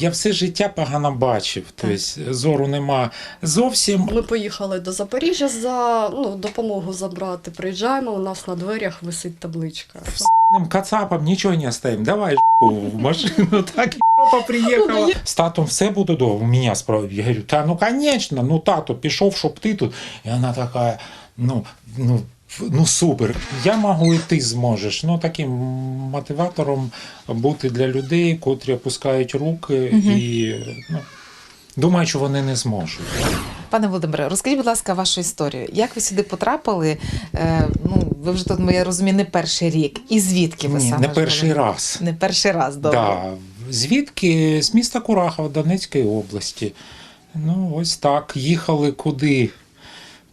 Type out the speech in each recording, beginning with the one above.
Я все життя погано бачив, тобто зору нема зовсім. Ми поїхали до Запоріжжя за ну, допомогу забрати. Приїжджаємо, у нас на дверях висить табличка. Ним кацапам нічого не оставим. Давай в машину, так і папа приїхала. З татом все буде добре. У мене справді. Я говорю, та ну конечно, ну тато, пішов, щоб ти тут. І вона така, ну, ну. Ну супер, я можу і ти зможеш. Ну таким мотиватором бути для людей, котрі опускають руки і ну, думаю, що вони не зможуть. Пане Володимире, розкажіть, будь ласка, вашу історію. Як ви сюди потрапили? Е, ну, ви вже тут, я розумію, не перший рік. І звідки ви Ні, саме не перший були? раз. Не перший раз, добре. Да. Звідки? З міста Курахова, Донецької області. Ну, ось так. Їхали куди.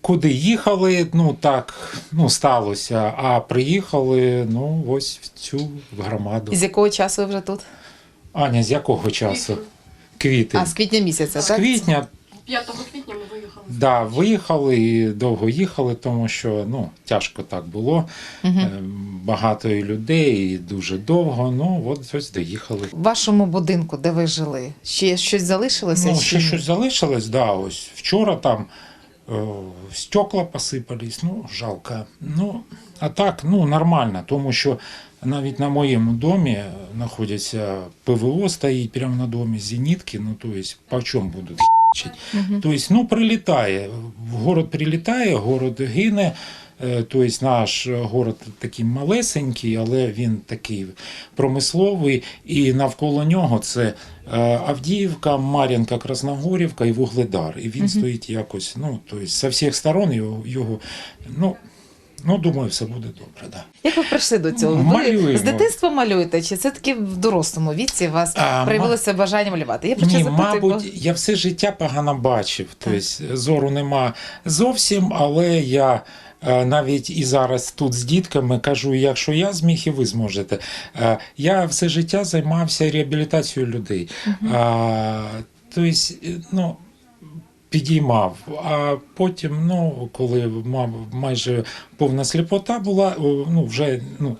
Куди їхали, ну так, ну сталося. А приїхали, ну, ось в цю громаду. З якого часу ви вже тут? Аня, з якого часу? Квітень. А, з квітня місяця, З так? квітня, 5 квітня ми виїхали. да, виїхали і довго їхали, тому що ну, тяжко так було. Угу. Багато людей, і дуже довго. Ну, от ось доїхали. В вашому будинку, де ви жили, ще щось залишилося? Ну, ще щось залишилось, да, ось вчора там стекла посипались, ну, жалко. Ну, а так, ну, нормально, тому що навіть на моєму домі знаходяться ПВО стоїть прямо на домі, зенітки, ну, то есть, по чому будуть хічить? Угу. Тобто, ну, прилітає, город прилітає, город гине. Е, Тобто наш город такий малесенький, але він такий промисловий, і навколо нього це е, Авдіївка, Мар'янка, Красногорівка і Вугледар. І він угу. стоїть якось, ну, тобто, з всіх сторон його, його ну, ну, думаю, все буде добре. Да. Як ви прийшли до цього? Малюємо. з дитинства малюєте? Чи це таки в дорослому віці у вас А, проявилося бажання малювати? Я почала Ні, запитати, бо- мабуть, я все життя погано бачив. Тобто зору нема зовсім, але я е, навіть і зараз тут з дітками кажу, якщо я зміг, і ви зможете. Е, Я все життя займався реабілітацією людей. А, Тобто, ну. Підіймав, а потім, ну, коли мав майже повна сліпота була, ну вже ну,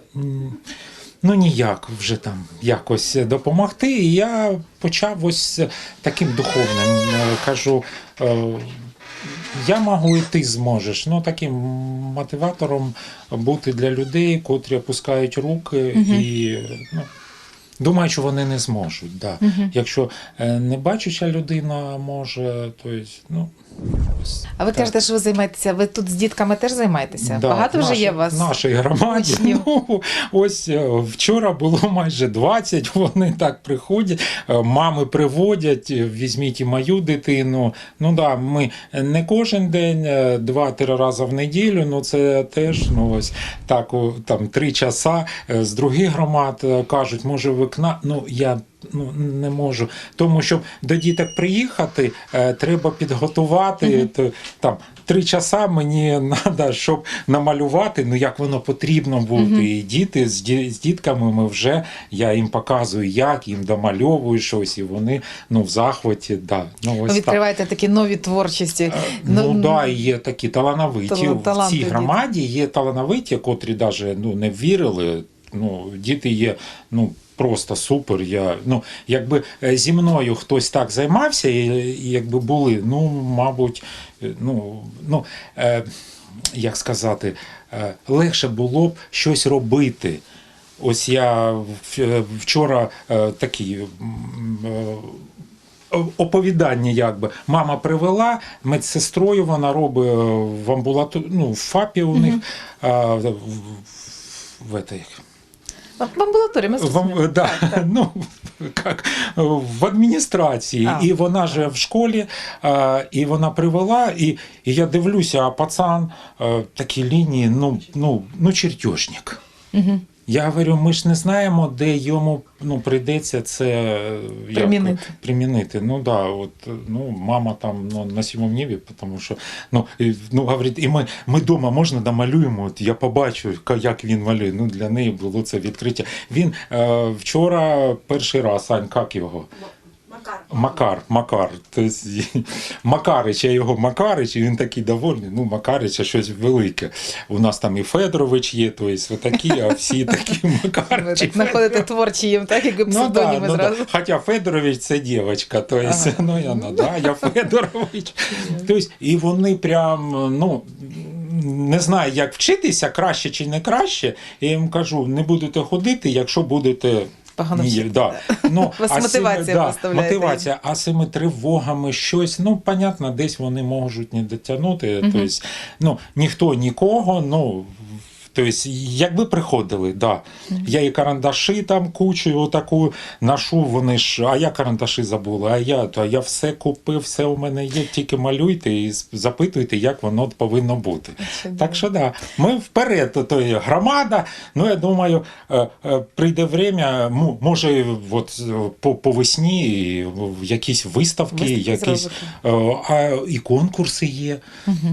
ну ніяк вже там якось допомогти. І я почав ось таким духовним. е, Кажу, е, я можу і ти зможеш. Ну, таким мотиватором бути для людей, котрі опускають руки і ну, думаю, що вони не зможуть. Да. Угу. Якщо не небачуча людина може, то є, ну, А ви так. кажете, що ви займаєтеся? Ви тут з дітками теж займаєтеся? Да, Багато вже є у вас? Нашій громаді. учнів? Ну, ось е, вчора було майже 20, вони так приходять, е, мами приводять, е, візьміть і мою дитину. Ну да, ми не кожен день, два-три рази в неділю, ну це теж ну, ось так, там три часа з других громад кажуть, може вікна. Ну я. Ну, не можу. Тому щоб до діток приїхати, е, треба підготувати то, там три часа мені треба, щоб намалювати, ну як воно потрібно бути. Мгм. І діти з, з дітками ми вже я їм показую, як їм домальовую щось, і вони ну в захваті. Да, ну, ось Ви так. такі нові творчості. Е, Ну, ну да, є такі талановиті. Тал- в цій громаді є талановиті, котрі навіть ну, не вірили. Ну, діти є ну, просто супер. Я, ну, якби е, зі мною хтось так займався, і, і якби були, ну, мабуть, е, ну, ну, е, як сказати, е, легше було б щось робити. Ось я вчора е, е, Оповідання, якби мама привела медсестрою, вона робить е, в амбулату... ну, в ФАПі у них а, в, в, в, этой- В амбулаторії ми в, зрозуміли. в, да, ну, как, в адміністрації. А. І вона же в школі, і вона привела, і, і я дивлюся, а пацан а, такі лінії, ну, ну, ну чертежник. Угу. Я говорю, ми ж не знаємо, де йому ну, прийдеться це е, як, Примінити. примінити. Ну да, от ну мама там ну, на сьомому небі, тому що ну, і, ну говорить, і ми, ми дома можна домалюємо. От я побачу, як він малює. Ну для неї було це відкриття. Він е, вчора перший раз, Ань, як його? Макар. Макар, Макар. Тобто, Макарич, я його Макарич, і він такий довольний. Ну, Макарич, а щось велике. У нас там і Федорович є, тобто такі, а всі такі Ви так знаходите творчі їм, так, якби Ну, да, ну, да. Хоча Федорович це дівчинка, то есть, ну я ну, да, я Федорович. Тобто, і вони прям, ну. Не знаю, як вчитися, краще чи не краще. Я їм кажу, не будете ходити, якщо будете. Погано Ні, да. Ну, Вас мотивація поставляєте. Мотивація, а цими тривогами щось, ну, понятно, десь вони можуть не дотягнути. Тобто, ну, ніхто нікого, ну. Тобто, якби приходили, да. Я і карандаші там кучу отаку ношу, вони ж, а я карандаші забула, а я, то я все купив, все у мене є, тільки малюйте і запитуйте, як воно повинно бути. Чудово. Так що да, ми вперед, то- є громада. Ну я думаю, е, е, прийде время, може, от по, по весні якісь виставки, Виставки якісь е, а і конкурси є.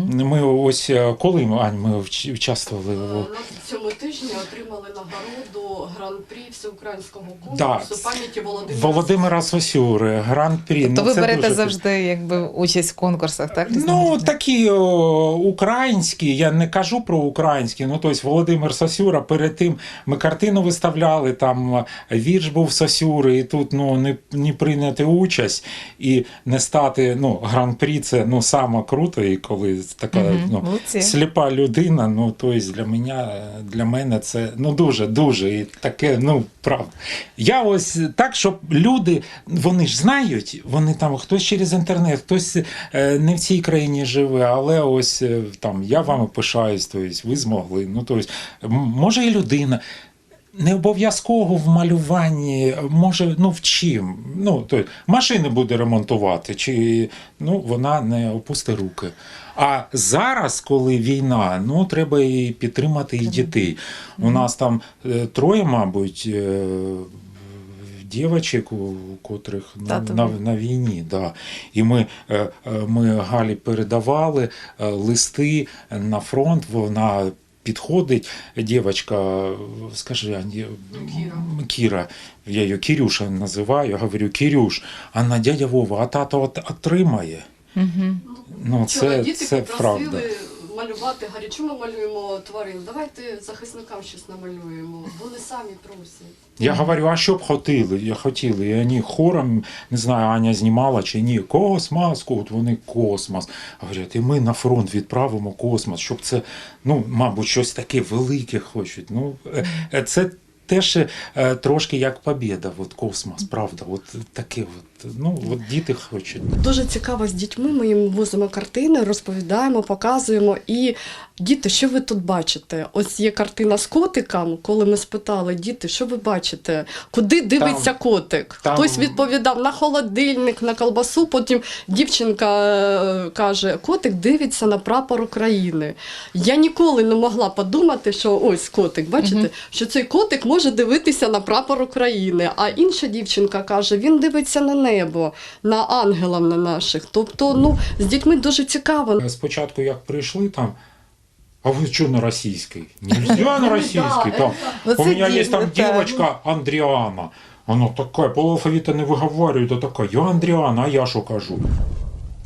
Ми ось коли Ань, ми участвували Е, у На цьому тижні отримали нагороду гран-прі всеукраїнського Да. конкурсу пам'яті Володимира. Володимира Сосюри, гран-прі. Тобто ну, ви це берете дуже завжди якби участь в конкурсах, так? Ну, такі о, українські, я не кажу про українські, ну тобто Володимир Сосюра, перед тим ми картину виставляли, там вірш був Сосюри, і тут ну, не, не прийняти участь і не стати ну, гран-прі, це ну, саме круто, і коли така Мгм, ну, молодці. сліпа людина, ну тобто для мене, для мене це ну, дуже, дуже і таке, ну, правда. Я ось так, щоб люди, вони ж знають, вони там хтось через інтернет, хтось е, не в цій країні живе, але ось е, там я вами пишаюсь, тобто ви змогли. Ну, тобто, може і людина. Не обов'язково в малюванні, може, ну в чим. Ну, то, машини буде ремонтувати, чи ну, вона не опусти руки. А зараз, коли війна, ну треба і підтримати і дітей. У нас там е, троє, мабуть, е, дівчаток, у котрих на, на, на війні. Да. І ми, е, ми Галі передавали листи на фронт, вона. Підходить дівчинка, скажи, Ані, Кіра. Кіра, я її Кірюша називаю, я говорю, Кірюш, а на дядя Вова, а тато от отримає. Мгм. Ну, Вчора це, діти це попросили правда. малювати, чому ми малюємо тварин? Давайте захисникам щось намалюємо. Вони самі просять. Я говорю, а що б хотіли? Я хотіли. І вони хором, не знаю, Аня знімала чи ні. Космос, от вони космос. Говорять, і ми на фронт відправимо космос, щоб це, ну, мабуть, щось таке велике хочуть. Ну, е, е, це теж е, трошки як побіда, от космос, правда. От таке, от, ну, от діти хочуть. Дуже цікаво з дітьми. Ми їм возимо картини, розповідаємо, показуємо. І діти, що ви тут бачите? Ось є картина з котиком. Коли ми спитали, діти, що ви бачите? Куди дивиться котик? там- Хтось відповідав на холодильник, на колбасу. Потім дівчинка е, каже: котик дивиться на прапор України. Я ніколи не могла подумати, що ось котик, бачите, Мгм. що цей котик може дивитися на прапор України. А інша дівчинка каже: він дивиться на небо, на ангелів на наших. Тобто, ну з дітьми дуже цікаво. Спочатку, як прийшли там, а ви що на російській? Нельзя на російській. Там. Ну, У меня есть там девочка Андриана. Она такая, полуалфавіта не виговорює, то така, я Андріана, а я що кажу?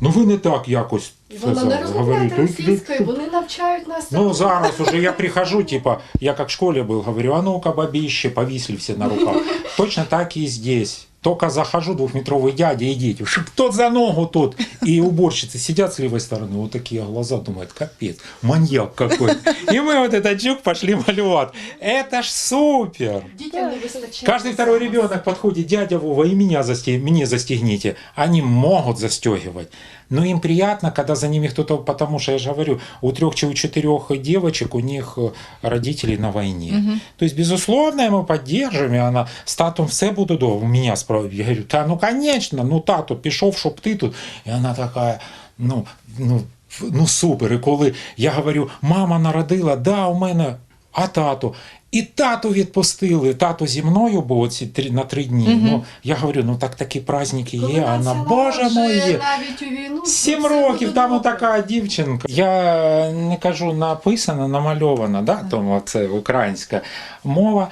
Ну ви не так якось І Вона не розмовляє російською, вони навчають нас. Ну, зараз уже я прихожу, типа, я как в школе был, говорю, а ну-ка, бабище, повисли все на руках. Точно так и здесь. Только захожу, двухметровый дядя и дети, тот за ногу тут. И уборщицы сидят с левой стороны, вот такие глаза, думают, капец, маньяк какой. И мы вот этот жук пошли малювать. Это ж супер! Не. Каждый второй ребенок подходит, дядя Вова, и меня засте... мне застегните. Они могут застегивать. Но им приятно, когда за ними кто-то, потому что я же говорю, у трех у четырех девочек у них э, родители на войне. То есть, безусловно, мы поддерживаем, и она с татом все дома. У меня спрашивают, я говорю, да ну конечно, ну тато, пішов, щоб ти тут. І вона така, ну, ну, ну супер. І коли я говорю, мама народила, да, у мене, а тато. І тату відпустили. Тато зі мною був ці три, на три дні. Мгм. Ну, я говорю, ну так такі праздники є, а вона, боже війну. Сім років, там така дівчинка. Я не кажу написана, намальована, да? тому це українська мова.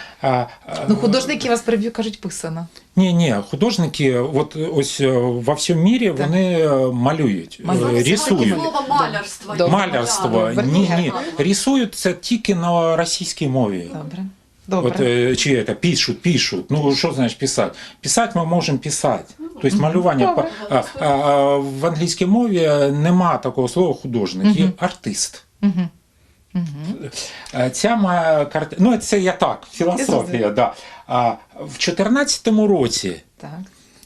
Ну, художники вас переб'ю, кажуть, писано. Ні, ні, художники, от ось е, во всьому мірі вони е, малюють, е, рисують. Слово малярство. Добре. Малярство. Добре. Ні, ні. Рисують це тільки на російській мові. Добре. Добре. От, е, чи это, пишуть, пишуть. Ну, що значить писати? Писати ми можемо писати. Тобто малювання Добре. а, а, а, в англійській мові нема такого слова художник, є артист. Е, Ця моя картина, ну це я так, філософія, да. А в 14-му році Так.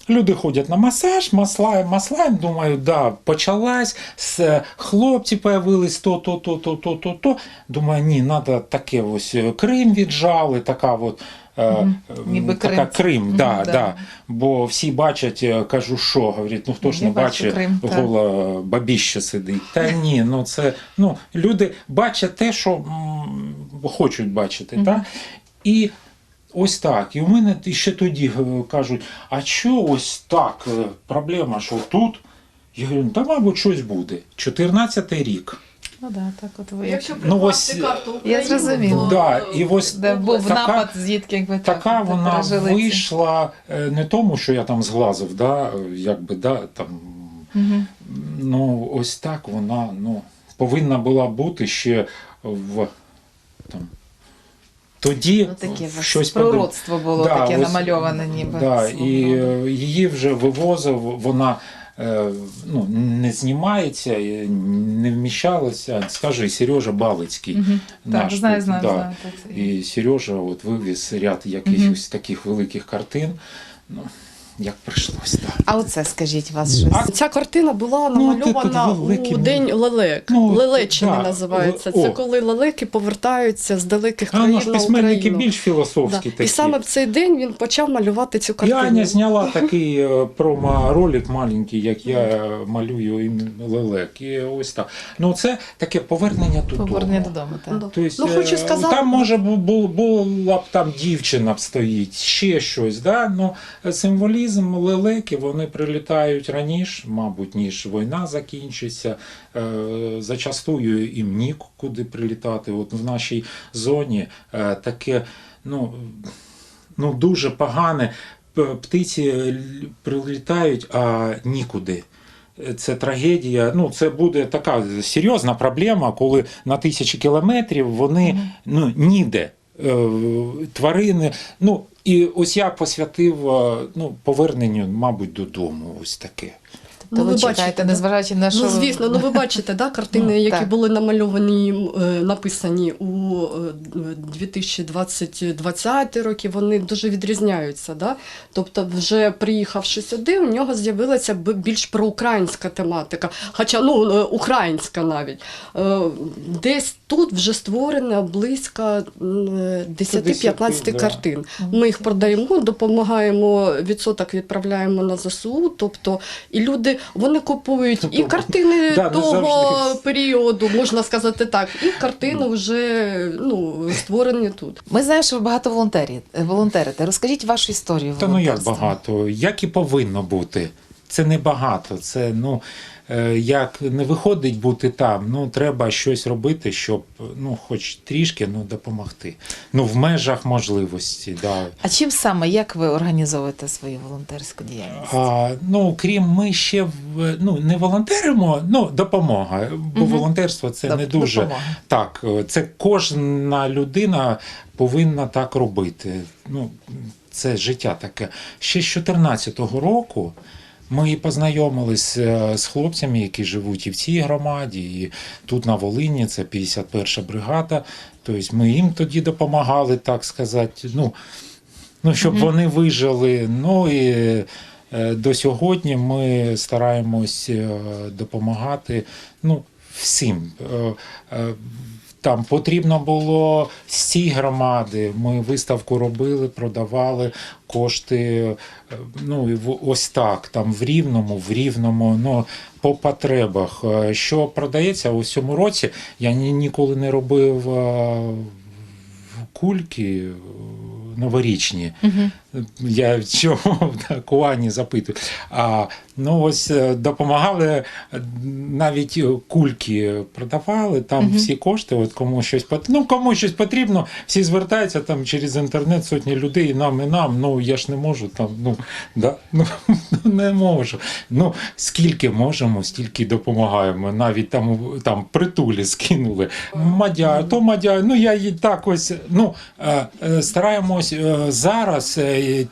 Люди ходять на масаж, маслаєм, маслаєм, думаю, да, почалась, с, хлопці появились то, то, то, то, то, то, то. Думаю, ні, треба таке ось е, Крим віджали, така от. е, е, Ніби така Крим. Мгм, да, да. да. бо всі бачать, е, кажу, що, говорять, ну хто ж Я не бачить, Крим, гола бабіще сидить. Та ні, ну це ну, люди бачать те, що м, хочуть бачити. Мгм. Та? І ось так. І у мене ще тоді е, кажуть, а що ось так, е, проблема, що тут? Я говорю, ну, та, мабуть, щось буде. 14-й рік. Ну да, так от ви. Якщо Ну, ось, карту я зрозуміла. Да, е, і ось Де був така- напад, звідки якби так, Така так, вона пережили вийшла е, не тому, що я там зглазив, да, е, якби, да, там, Мгм. ну, ось так вона ну, повинна була бути ще в там, тоді Ну, таке щось пророцтво було Да, таке ось, намальоване, ніби. Да, і е, її вже вивозив, вона е, ну, не знімається, не вміщалася. Скажи, Сережа Балицький. Наш, Так, знаю, знаю, да. знаю. Так, І Сережа от вивіз ряд якихось таких великих картин. Ну, як прийшлось, так. А оце скажіть вас щось. А Ця картина була Ну, намальована тут великі, у ну, День лелек. ну, Лелеччини да, називається. о. Це коли лелеки повертаються з далеких А країн ну ж на письменники Україну. більш філософські Да. такі. І саме в цей день він почав малювати цю картину. Аня зняла такий е, промо-ролик маленький, як я малюю лелек. І ось так. Ну, це таке повернення додому. Повернення додому, так. Тобто, Ну, хочу е, сказати- там може бу- бу- була б там дівчина б стоїть, ще щось. Да? Ну, символізм лелеки вони прилітають раніше, мабуть, ніж війна закінчиться. Е, Зачастую їм нікуди прилітати. От в нашій зоні е, таке, ну, ну дуже погане. Птиці прилітають, а нікуди. Це трагедія. Ну, це буде така серйозна проблема, коли на тисячі кілометрів вони ну, ніде. Е, Тварини. Ну, і ось я посвятив е, ну, поверненню, мабуть, додому. Ось таке. То Ну, ви ви чекаєте, бачите, да? незважаючи на що. Ну, звісно, ну ви бачите, да, картини, які так. були намальовані, е, написані у е, 2020 роки, вони дуже відрізняються. Да? Тобто, вже приїхавши сюди, у нього з'явилася більш проукраїнська тематика, хоча ну, е, українська навіть. Е, Десь тут вже створено близько м, е, 10-15 да. картин. Ми їх продаємо, допомагаємо, відсоток відправляємо на ЗСУ. Тобто, і люди вони купують і Тобто, картини да, того завжди. періоду, можна сказати так, і картини вже ну, створені тут. Ми знаємо, що ви багато волонтерів, волонтерите. Розкажіть вашу історію. Та ну як багато, як і повинно бути. Це не багато. Це ну е, як не виходить бути там. Ну треба щось робити, щоб ну, хоч трішки ну, допомогти. Ну, в межах можливості. Да. А чим саме як ви організовуєте свою волонтерську діяльність? А, ну, крім ми ще в- ну, не волонтеримо, ну, допомога. Бо Мгм. волонтерство це не Тобто дуже. допомога. Так, е, це кожна людина повинна так робити. Ну, це життя таке. Ще з 2014 року ми познайомились е, з хлопцями, які живуть і в цій громаді, і тут на Волині, це 51 бригада. Тобто ми їм тоді допомагали, так сказати. Ну, ну щоб вони вижили. Ну і е, до сьогодні ми стараємось е, допомагати ну, всім. Там потрібно було з цієї громади. Ми виставку робили, продавали кошти. е, Ну і ось так. Там в рівному, в рівному, ну по потребах. Е, Що продається у цьому році, я ні- ніколи не робив е, кульки. новорічні. Мгм. Я чого так у Ані запитую. А, ну ось е, допомагали е, навіть кульки продавали, там Мгм. всі кошти, от кому щось пот- ну, кому щось потрібно, всі звертаються там через інтернет, сотні людей, і нам, і нам. Ну я ж не можу там, ну, да, ну не можу. Ну, скільки можемо, стільки допомагаємо. Навіть там, там притулі скинули. Мадя, то мадя. Ну я і так ось ну е, стараємось зараз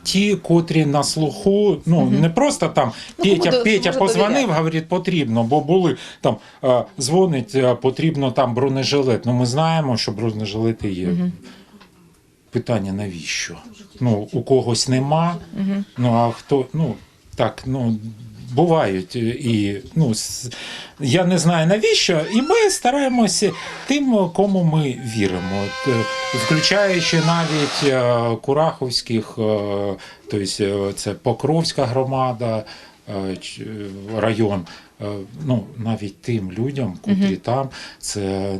ті, котрі на слуху, ну не просто там Петя, ну, Петя позвонив, говорить, потрібно, бо були там е, дзвонить, е, потрібно там бронежилет. Ну ми знаємо, що бронежилети є. Питання навіщо? Ну, у когось нема. Ну а хто, ну так, ну бувають е, і ну я не знаю навіщо, і ми стараємося тим, кому ми віримо, е, включаючи навіть е, Кураховських, тобто це Покровська громада, район. Ну, навіть тим людям, котрі Мгм. там, це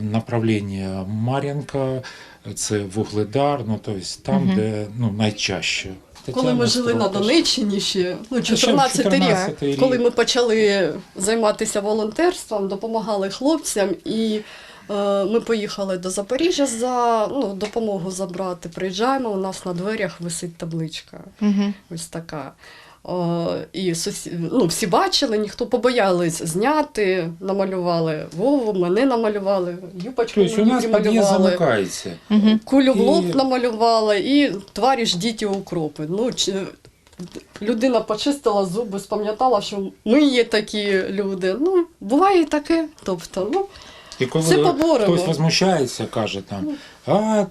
направлення Мар'янка, це Вугледар, ну тобто там, Мгм. де ну, найчаще. Коли ми жили на Донеччині ще, ну, 14 рік, рік. коли ми почали займатися волонтерством, допомагали хлопцям, і е, ми поїхали до Запоріжжя за ну, допомогу забрати. Приїжджаємо, у нас на дверях висить табличка. Угу. Ось така. О, і сусі... ну, всі бачили, ніхто побоялись зняти, намалювали Вову, мене намалювали, юпочку Тобто мені намалювали. замикається. Мгм. Кулю в лоб І- намалювали і тварі ждіть і укропи. Ну, чи... Людина почистила зуби, спам'ятала, що ми є такі люди. Ну, буває і таке. Тобто, ну, І коли Все поборемо. хтось возмущається, каже там, а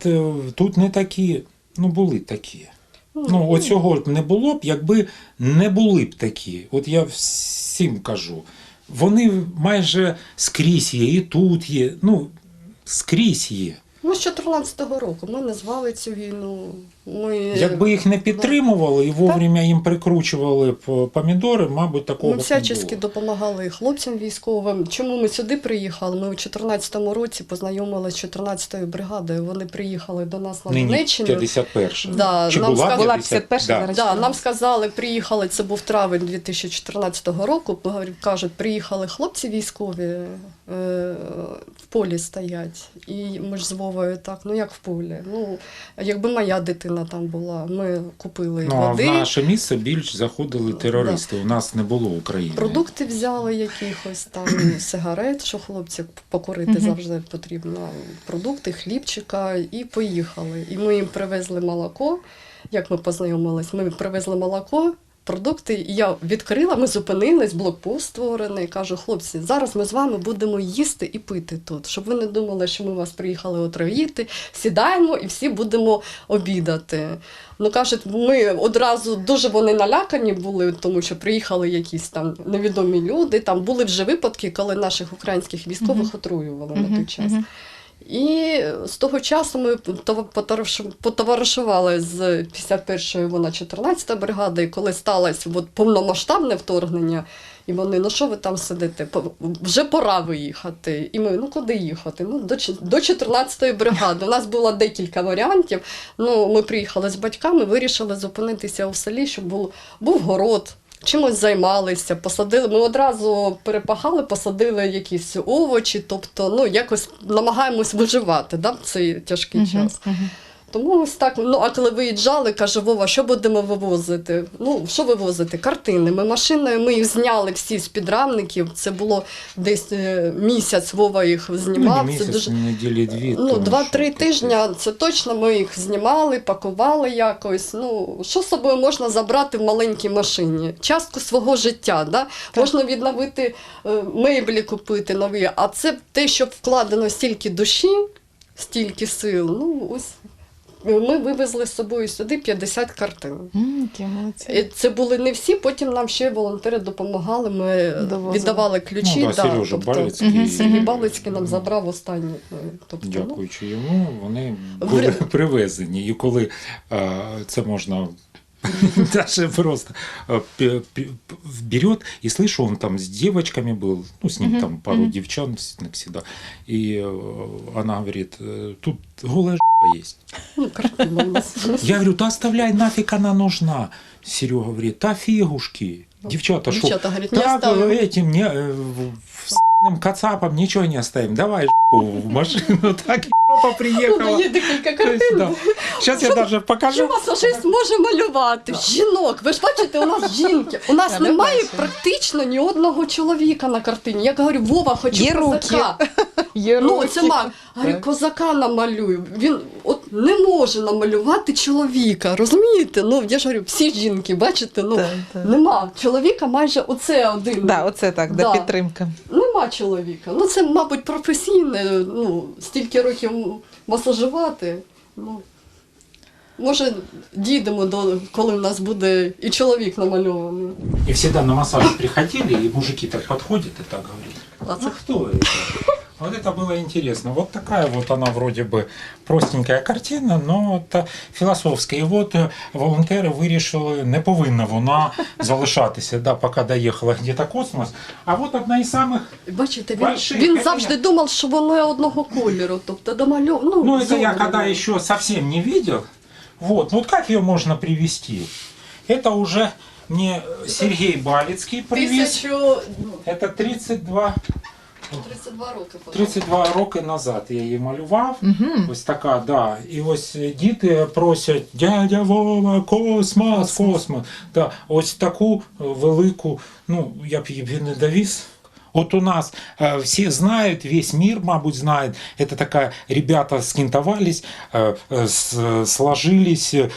тут не такі. Ну, були такі. Ну, оцього б не було б, якби не були б такі. От я всім кажу. Вони майже скрізь є, і тут є. Ну, скрізь є. ну з 14-го року ми назвали цю війну. Ми... Якби їх не підтримували і вовремя їм прикручували б помідори, мабуть, такого Ми б не всячески було. допомагали і хлопцям військовим. Чому ми сюди приїхали? Ми у 2014 році познайомилися з 14-ю бригадою. Вони приїхали до нас на Нині Донеччину. 51 Да, Чи нам була сказали- Була 51-ша, Да. Да, нам сказали, приїхали, це був травень 2014 року. Кажуть, приїхали хлопці військові е, в полі стоять. І ми ж з Вовою так, ну як в полі. Ну, якби моя дитина там була, ми купили Ну, а в води. наше місце більш заходили терористи. У нас не було України. Продукти взяли якихось там сигарет, що хлопці покурити завжди потрібно. Продукти, хлібчика, і поїхали. І ми їм привезли молоко. Як ми познайомились, ми привезли молоко. Продукти, і я відкрила, ми зупинились, блокпост створений. Кажу, хлопці, зараз ми з вами будемо їсти і пити тут, щоб ви не думали, що ми вас приїхали отравити. Сідаємо і всі будемо обідати. Ну кажуть, ми одразу дуже вони налякані були, тому що приїхали якісь там невідомі люди. Там були вже випадки, коли наших українських військових отруювали на той час. І з того часу ми потоваришували з 51-ї вона 14-та бригада, і коли сталося повномасштабне вторгнення, і вони, ну що ви там сидите? Вже пора виїхати. І ми, ну куди їхати? Ну, до, до 14-ї бригади. У нас було декілька варіантів. Ну, ми приїхали з батьками, вирішили зупинитися у селі, щоб був, був город. Чимось займалися, посадили. Ми одразу перепахали, посадили якісь овочі, тобто ну якось намагаємось виживати да, в цей тяжкий Мгм. час. Мгм. Тому ось так. Ну а коли виїжджали, каже Вова, що будемо вивозити? Ну що вивозити? Картини. Ми машиною, ми їх зняли всі з підрамників. Це було десь е, місяць. Вова їх Ну, знімав. не це дуже неділі дві. Ну, два-три тижні це точно ми їх знімали, пакували якось. Ну, що з собою можна забрати в маленькій машині? Частку свого життя. Да? Можна відновити е, меблі, купити нові, а це те, що вкладено стільки душі, стільки сил. Ну, ось ми вивезли з собою сюди 50 картин. І Це були не всі, потім нам ще волонтери допомагали. Ми Довозили. віддавали ключі. Ну, да, Сережа тобто, Балицький. Сергій Балицький нам забрав останні. ну, Тобто, ну, Дякуючи йому, вони В- були привезені. І коли а, це можна Даже просто э, пе- пе- берет, и слышу, он там с девочками был, ну, с ним там пару девчонок всегда. И э, она говорит, э, тут голая жопа есть. Ну, картина у нас. Я говорю, да оставляй, нафиг она нужна. Серега говорит, да фигушки. Девчата, что? Девчата говорят, не Так, оставим. э, этим не, э, в- в с**ным кацапам ничего не оставим. Давай жопу в машину. Так жопа Ну, є декілька картин. да. Сейчас я Що покажу. масажист може малювати? Жінок. Ви ж бачите, у нас жінки. У нас немає практично ні одного чоловіка на картині. Я говорю, Вова, хочу Є козака. Є Ну, це мак. Говорю, козака намалюю. Він от не може намалювати чоловіка. Розумієте? Ну, я ж говорю, всі жінки, бачите, ну Так, так. нема. Чоловіка майже оце один. Да, оце так, Да. да. підтримка. Нема чоловіка. Ну, це, мабуть, професійне, ну, стільки років масажувати. Ну, може, дійдемо до коли в нас буде і чоловік намальований. І всегда на масаж приходили, і мужики так підходять і так говорять. А це хто? Вот это было интересно. Вот такая вот она вроде бы простенькая картина, но та філософська. І от е, волонтери вирішили, не повинна вона залишатися, да, поки доїхала где-то космос. А от одна із самих І Бачите, він, Больших, він конечно. завжди думав, що воно одного кольору, тобто домальов... ну, Ну, это я зроблено. когда еще совсем не видел. Вот, ну вот как ее можно привести? Это уже мне Сергей Балицкий привез. Тисячу... ну, Это 32, 32 роки. по-моєму. 32 роки назад я її малював. Угу. Ось така, да. І ось е, діти просять дядя Вова, космос, космос. Да, ось таку е, велику, ну я б її не довіз. От у нас э, все знают, весь мир, мабуть, знает. Это такая, ребята скинтовались, э, э, сложились э,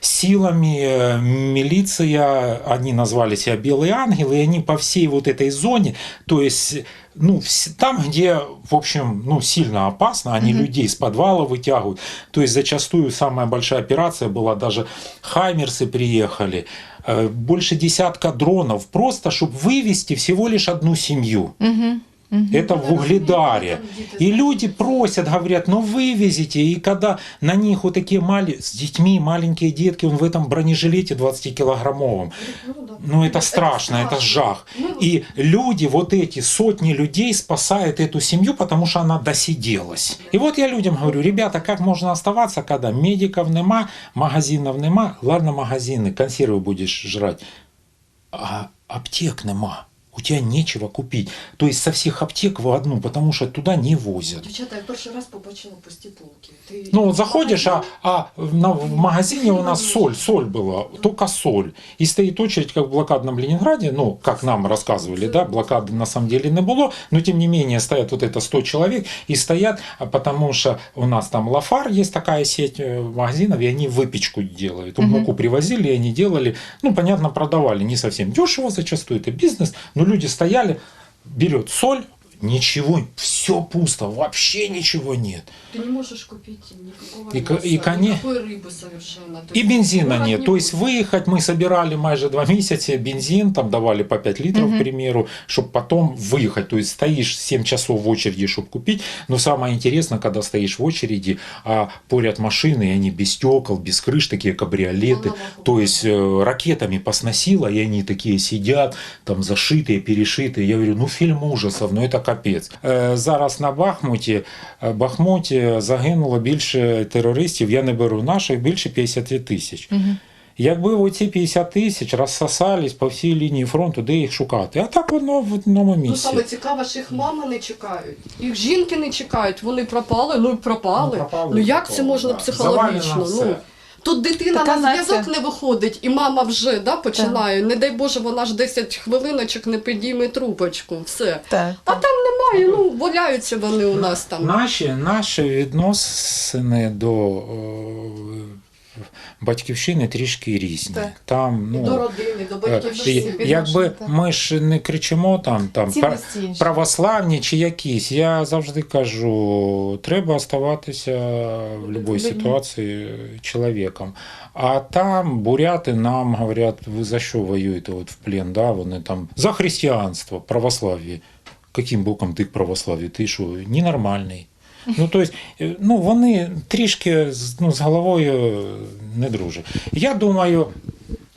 силами, э, милиция, они назвали себя Белые Ангелы, и они по всей вот этой зоне, то есть, ну, там, где, в общем, ну, сильно опасно, они людей с подвала вытягивают. То есть, зачастую самая большая операция была, даже Хаймерсы приехали, больше десятка дронов, просто чтобы вывести всего лишь одну семью. Угу. Это в Угледаре. И люди просят, говорят, ну вывезите. И когда на них вот такие мали... с детьми, маленькие детки, он в этом бронежилете 20-килограммовом. Ну это страшно, это жах. И люди, вот эти сотни людей спасают эту семью, потому что она досиделась. И вот я людям говорю, ребята, как можно оставаться, когда медиков нема, магазинов нема, ладно магазины, консервы будешь жрать, а аптек нема. У тебя нечего купить. То есть со всех аптек в одну, потому что туда не возят. Дівчата, я перший раз побачила пусті полки. Ти... Ну вот заходишь, а, а на- в магазине у нас соль, соль была, только соль. И стоит очередь, как в блокадном Ленинграде, ну, как нам рассказывали, да, блокады на самом деле не было, но тем не менее стоят вот это 100 человек и стоят, а потому что у нас там Лафар, есть такая сеть э, магазинов, и они выпечку делают. Мгм. Муку привозили, и они делали, ну, понятно, продавали, не совсем дешево зачастую, это бизнес, но люди стояли, берет соль, ничего, все пусто, вообще ничего нет. Ты не можешь купить никакого И мяса, и коне- никакой рыбы совершенно. То И есть бензина нет. не То есть выехать мы собирали майже два месяца бензин, там давали по 5 литров, Мгм. к примеру, чтобы потом выехать. То есть стоишь 7 часов в очереди, чтобы купить. Но самое интересное, когда стоишь в очереди, а поряд машины, и они без стекол, без крыш, такие кабриолеты. Голова То есть э, ракетами посносило, и они такие сидят, там зашитые, перешитые. Я говорю, ну фильм ужасов, ну это капець. Е, Зараз на Бахмуті, е, Бахмуті загинуло більше терористів, я не беру наших, більше 50 тисяч. Угу. Якби оці 50 тисяч розсосались по всій лінії фронту, де їх шукати? А так воно в одному Ну, місці. саме цікаве, що їх мами не чекають, їх жінки не чекають, вони пропали, ну пропали. Ну, пропали, Ну як пропали, це можна да. психологічно? Завалено все. Ну, тут дитина Така на зв'язок не виходить, і мама вже да, починає. Не дай Боже, вона ж 10 хвилиночок не підійме трубочку. Все. Так. А там немає, ну валяються вони у нас там. Наші, наші відносини до е, батьківщини трішки різні. Так. Там, І ну, до родини, до е, батьківщини. і- якби так. ми ж не кричимо там, там православні чи якісь, я завжди кажу, треба оставатися в будь-якій ситуації чоловіком. А там буряти нам говорять, ви за що воюєте от в плен? Да? Вони там за християнство, православ'я. Яким боком ти к православ'ю? Ти що, ненормальний? Ну, то есть, е, ну, вони трішки з- ну, з головою не дружать. Я думаю,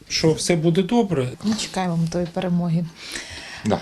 що все буде добре. Ми чекаємо тої перемоги. Да.